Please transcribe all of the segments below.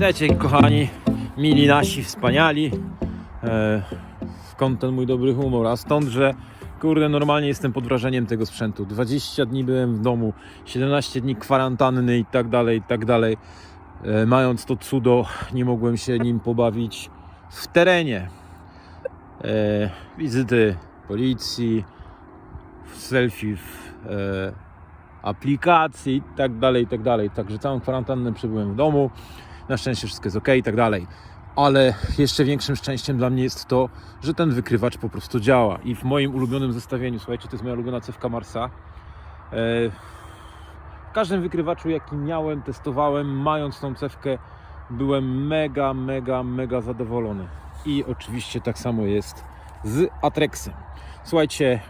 Witajcie kochani, mili nasi, wspaniali. E, skąd ten mój dobry humor? A stąd, że kurde, normalnie jestem pod wrażeniem tego sprzętu. 20 dni byłem w domu, 17 dni kwarantanny i tak dalej, i tak dalej. E, mając to cudo, nie mogłem się nim pobawić w terenie. E, wizyty policji, selfie w aplikacji i tak dalej, i tak dalej. Także całą kwarantannę przebyłem w domu. Na szczęście wszystko jest ok i tak dalej. Ale jeszcze większym szczęściem dla mnie jest to, że ten wykrywacz po prostu działa. I w moim ulubionym zestawieniu, słuchajcie, to jest moja ulubiona cewka Marsa. E, W każdym wykrywaczu, jaki miałem, testowałem, mając tą cewkę, byłem mega, mega, mega zadowolony. I oczywiście tak samo jest z Atrexem. Słuchajcie,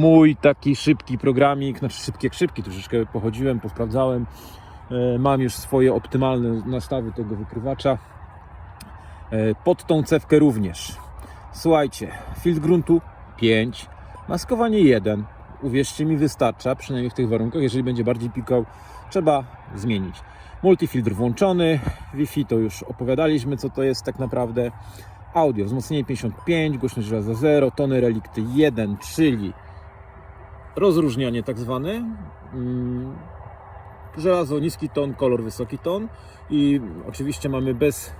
mój taki szybki programik, znaczy szybki jak szybki, troszeczkę pochodziłem, posprawdzałem. E, Mam już swoje optymalne nastawy tego wykrywacza. E, Pod tą cewkę również. Słuchajcie, filtr gruntu 5, maskowanie 1. Uwierzcie mi, wystarcza, przynajmniej w tych warunkach. Jeżeli będzie bardziej pikał, trzeba zmienić. Multifiltr włączony, Wi-Fi to już opowiadaliśmy, co to jest tak naprawdę. Audio, wzmocnienie 55, głośność żelaza 0, tony relikty 1, czyli rozróżnianie tak zwane. Żelazo niski ton, kolor wysoki ton i oczywiście mamy bez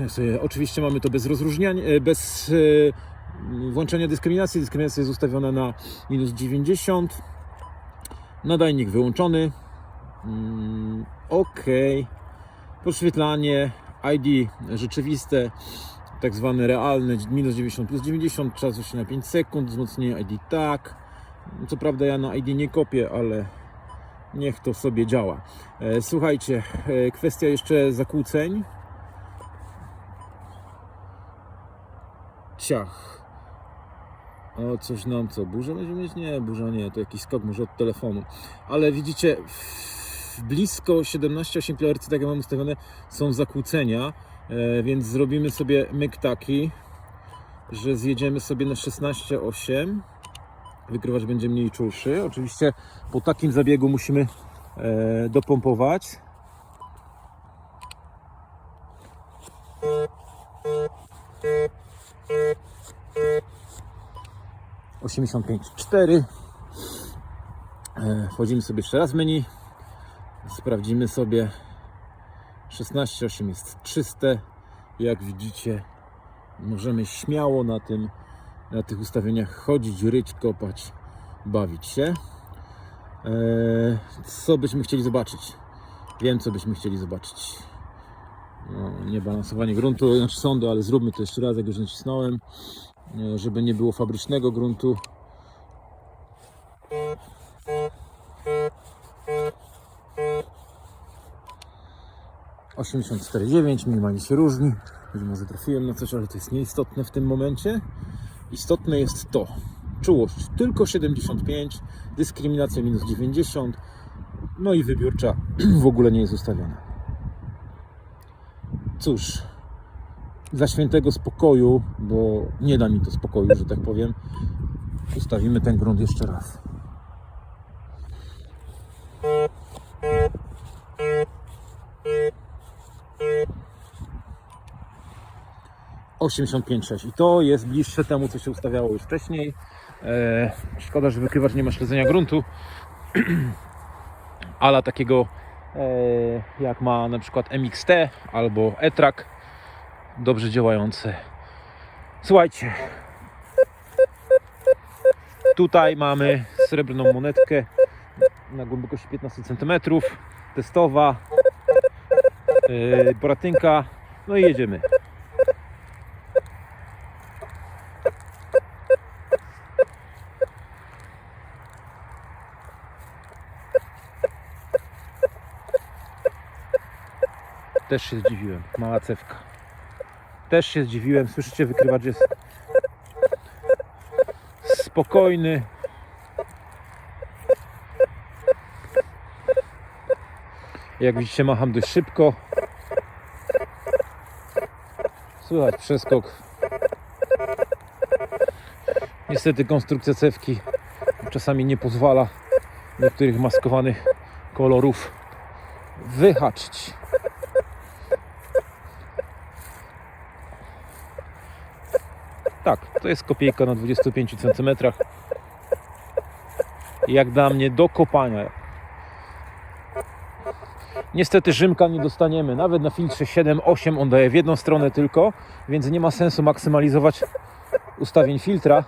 e, sobie, oczywiście mamy to bez rozróżniania, e, bez e, włączenia dyskryminacji. Dyskryminacja jest ustawiona na minus 90. Nadajnik wyłączony. Mm, OK. Podświetlanie ID rzeczywiste, tak zwane realne, minus 90 plus 90, czas się na 5 sekund, wzmocnienie ID tak. Co prawda ja na ID nie kopię, ale niech to sobie działa. E, Słuchajcie, e, kwestia jeszcze zakłóceń. Ciach. O, coś nam co? Burza będziemy mieć? Nie, burza nie, to jakiś skok może od telefonu. Ale widzicie, blisko 17,8 kHz, tak jak mam ustawione, są zakłócenia, e, więc zrobimy sobie myk taki, że zjedziemy sobie na 16,8. Wykrywacz będzie mniej czulszy. Oczywiście po takim zabiegu musimy e, dopompować. Osiemdziesiąt pięć cztery. E, Wchodzimy sobie jeszcze raz w menu. Sprawdzimy sobie 16.8 jest czyste. Jak widzicie, możemy śmiało na tym na tych ustawieniach chodzić, ryć, kopać, bawić się. Eee, co byśmy chcieli zobaczyć? Wiem, co byśmy chcieli zobaczyć. No, nie balansowanie gruntu, znaczy sądu, ale zróbmy to jeszcze raz, jak już nacisnąłem, e, żeby nie było fabrycznego gruntu. Dziewięć, minimalnie się różni. Być może trafiłem na coś, ale to jest nieistotne w tym momencie. Istotne jest to, czułość tylko 75, dyskryminacja minus 90, no i wybiórcza w ogóle nie jest ustawiona. Cóż, dla świętego spokoju, bo nie da mi to spokoju, że tak powiem, ustawimy ten grunt jeszcze raz. Osiemdziesiąt pięć sześć i to jest bliższe temu, co się ustawiało już wcześniej. E, szkoda, że wykrywacz nie ma śledzenia gruntu, ale takiego e, jak ma na przykład MXT albo E-Track, dobrze działające. Słuchajcie, tutaj mamy srebrną monetkę na głębokości 15 cm, testowa, e, boratynka, no i jedziemy. Też się zdziwiłem. Mała cewka. Też się zdziwiłem. Słyszycie, wykrywacz jest spokojny. Jak widzicie, macham dość szybko. Słychać przeskok. Niestety konstrukcja cewki czasami nie pozwala niektórych maskowanych kolorów wyhaczyć. Tak, to jest kopiejka na 25 cm. Jak dla mnie do kopania. Niestety Rzymka nie dostaniemy. Nawet na filtrze 7-8 on daje w jedną stronę tylko, więc nie ma sensu maksymalizować ustawień filtra.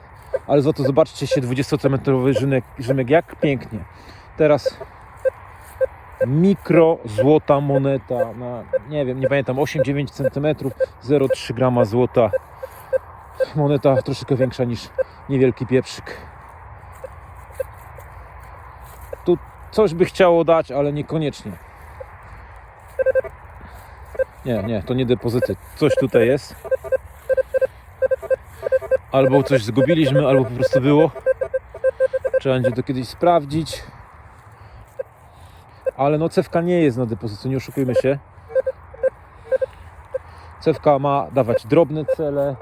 Ale za to zobaczcie się 20 cm Rzymek, Rzymek jak pięknie. Teraz mikro złota moneta na nie wiem, nie pamiętam 8-9 cm 0,3 grama złota. Moneta troszeczkę większa niż niewielki pieprzyk. Tu coś by chciało dać, ale niekoniecznie. Nie, nie, to nie depozyty. Coś tutaj jest. Albo coś zgubiliśmy, albo po prostu było. Trzeba będzie to kiedyś sprawdzić. Ale no cewka nie jest na depozycie, nie oszukujmy się. Cewka ma dawać drobne cele,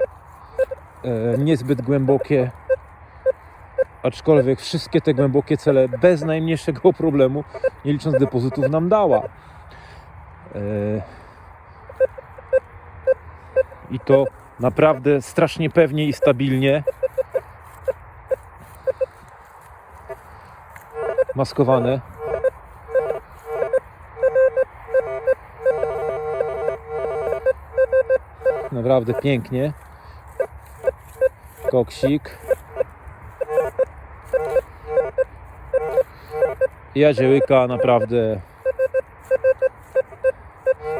niezbyt głębokie. Aczkolwiek wszystkie te głębokie cele bez najmniejszego problemu, nie licząc depozytów, nam dała. E, I to naprawdę strasznie pewnie i stabilnie. Maskowane. Naprawdę pięknie. Koksik. Jadziełyka naprawdę.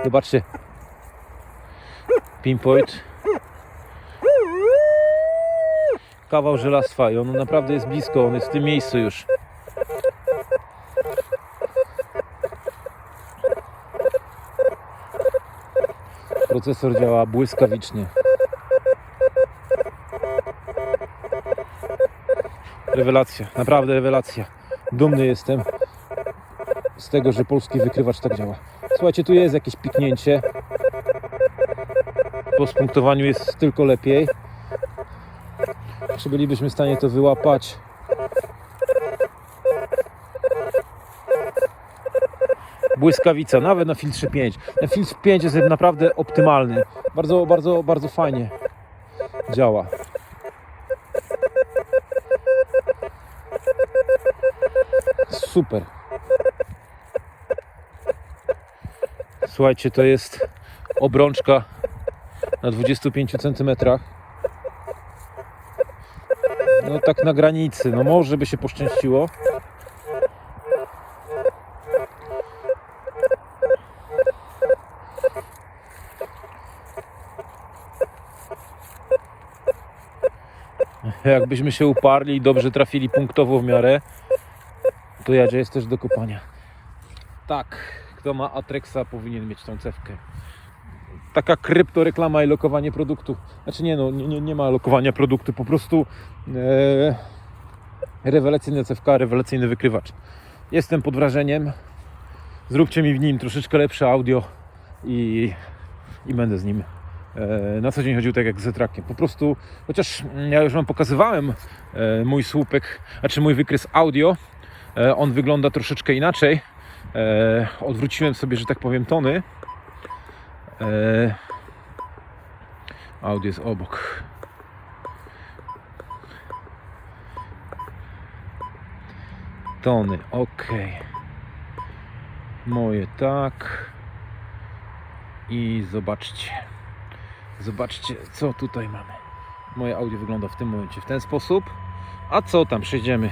Zobaczcie. Pinpoint. Kawał żelastwa i on naprawdę jest blisko, on jest w tym miejscu już. Procesor działa błyskawicznie. Rewelacja, naprawdę rewelacja. Dumny jestem z tego, że polski wykrywacz tak działa. Słuchajcie, tu jest jakieś piknięcie. Po spunktowaniu jest tylko lepiej. Czy bylibyśmy w stanie to wyłapać? Błyskawica, nawet na filtrze 5. Ten filtr 5 jest naprawdę optymalny. Bardzo, bardzo, bardzo fajnie działa. Super. Słuchajcie, to jest obrączka na 25 cm. No tak na granicy. No może by się poszczęściło. Jakbyśmy się uparli i dobrze trafili punktowo w miarę, to jadzie jest też do kopania. Tak, kto ma Atrexa powinien mieć tą cewkę. Taka kryptoreklama i lokowanie produktu. Znaczy nie no, nie, nie, ma lokowania produktu, po prostu e, rewelacyjna cewka, rewelacyjny wykrywacz. Jestem pod wrażeniem. Zróbcie mi w nim troszeczkę lepsze audio i, i będę z nim e, na co dzień chodził tak jak z trakiem. Po prostu, chociaż ja już Wam pokazywałem e, mój słupek, znaczy mój wykres audio, on wygląda troszeczkę inaczej. E, odwróciłem sobie, że tak powiem, tony. E, audio jest obok. Tony, ok. Moje tak. I zobaczcie. Zobaczcie, co tutaj mamy. Moje audio wygląda w tym momencie w ten sposób. A co tam? Przejdziemy.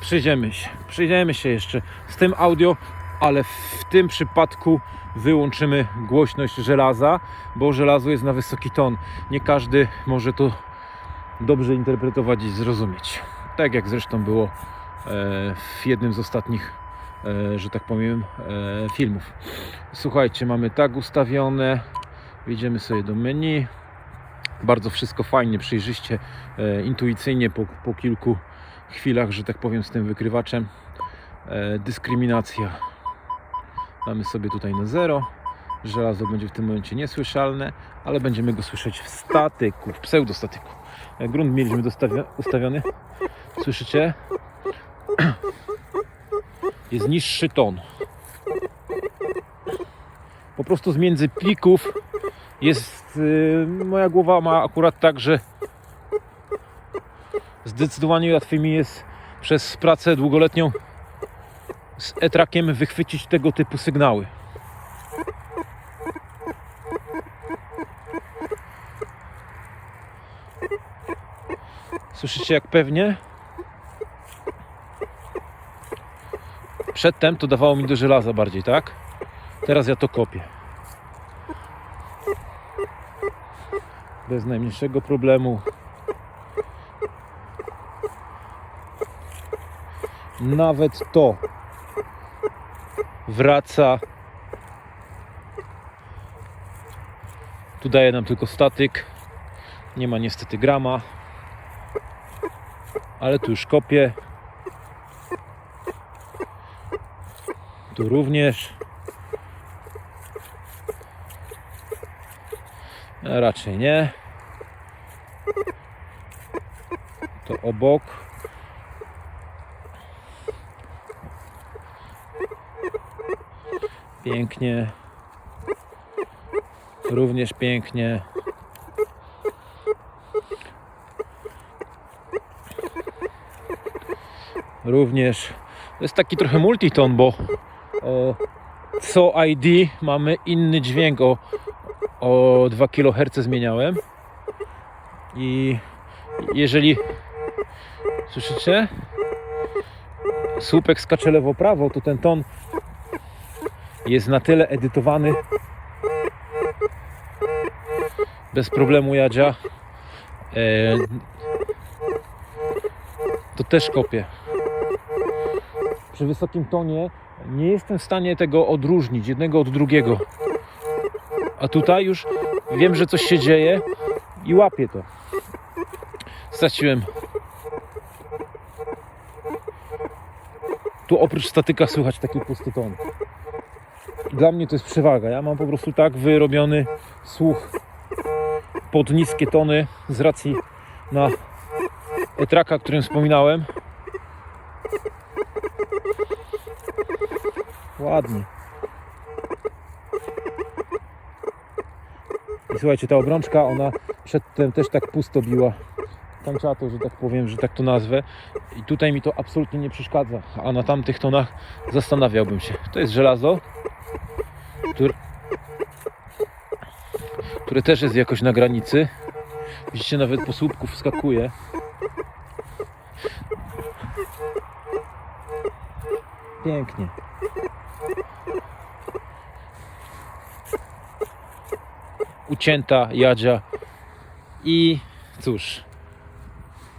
Przejdziemy się. Przejdziemy się jeszcze z tym audio, ale w tym przypadku wyłączymy głośność żelaza, bo żelazo jest na wysoki ton. Nie każdy może to dobrze interpretować i zrozumieć. Tak jak zresztą było e, w jednym z ostatnich, e, że tak powiem, e, filmów. Słuchajcie, mamy tak ustawione. Wejdziemy sobie do menu. Bardzo wszystko fajnie, przejrzyście, intuicyjnie po, po kilku chwilach, że tak powiem, z tym wykrywaczem. E, dyskryminacja. Damy sobie tutaj na zero. Żelazo będzie w tym momencie niesłyszalne, ale będziemy go słyszeć w statyku, w pseudostatyku. E, grunt mieliśmy ustawiony. Słyszycie? Jest niższy ton. Po prostu z między plików jest. y, moja głowa ma akurat tak, że Zdecydowanie łatwiej mi jest przez pracę długoletnią z etrakiem wychwycić tego typu sygnały. Słyszycie jak pewnie? Przedtem to dawało mi do żelaza bardziej, tak? Teraz ja to kopię. Bez najmniejszego problemu. Nawet to wraca. Tu daje nam tylko statyk. Nie ma niestety grama. Ale tu już kopię. Tu również. Raczej nie. To obok. Pięknie. Również pięknie. Również. To jest taki trochę multiton, bo o, co ID mamy inny dźwięk o, o 2 kHz zmieniałem. I jeżeli słyszycie? Słupek skacze lewo-prawo, to ten ton jest na tyle edytowany bez problemu Jadzia. E, to też kopię. Przy wysokim tonie nie jestem w stanie tego odróżnić jednego od drugiego. A tutaj już wiem, że coś się dzieje i łapię to. Straciłem. Tu oprócz statyka słychać taki pusty ton. Dla mnie to jest przewaga. Ja mam po prostu tak wyrobiony słuch pod niskie tony z racji na etraka, o którym wspominałem. Ładnie. I słuchajcie, ta obrączka, ona przedtem też tak pusto biła. Kanciato, że tak powiem, że tak to nazwę. I tutaj mi to absolutnie nie przeszkadza. A na tamtych tonach zastanawiałbym się. To jest żelazo, które, które też jest jakoś na granicy. Widzicie, nawet po słupku wskakuje. Pięknie. Ucięta jadzia i cóż,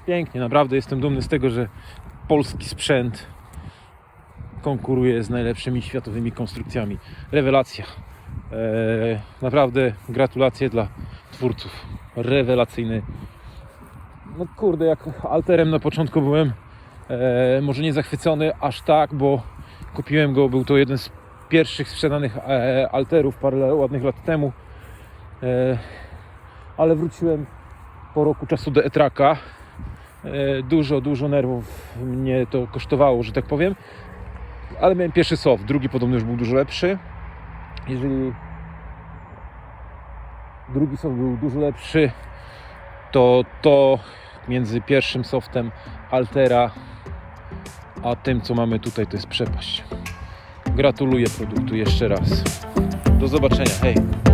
pięknie, naprawdę jestem dumny z tego, że polski sprzęt konkuruje z najlepszymi światowymi konstrukcjami. Rewelacja. Eee, naprawdę gratulacje dla twórców. Rewelacyjny. No kurde, jak alterem na początku byłem e, może nie zachwycony aż tak, bo kupiłem go, był to jeden z pierwszych sprzedanych e, alterów parę ładnych lat temu. E, ale wróciłem po roku czasu do Etraka. E, dużo, dużo nerwów mnie to kosztowało, że tak powiem. Ale miałem pierwszy soft, drugi podobno już był dużo lepszy. Jeżeli drugi soft był dużo lepszy, to to między pierwszym softem Altera a tym, co mamy tutaj, to jest przepaść. Gratuluję produktu jeszcze raz. Do zobaczenia. Hej.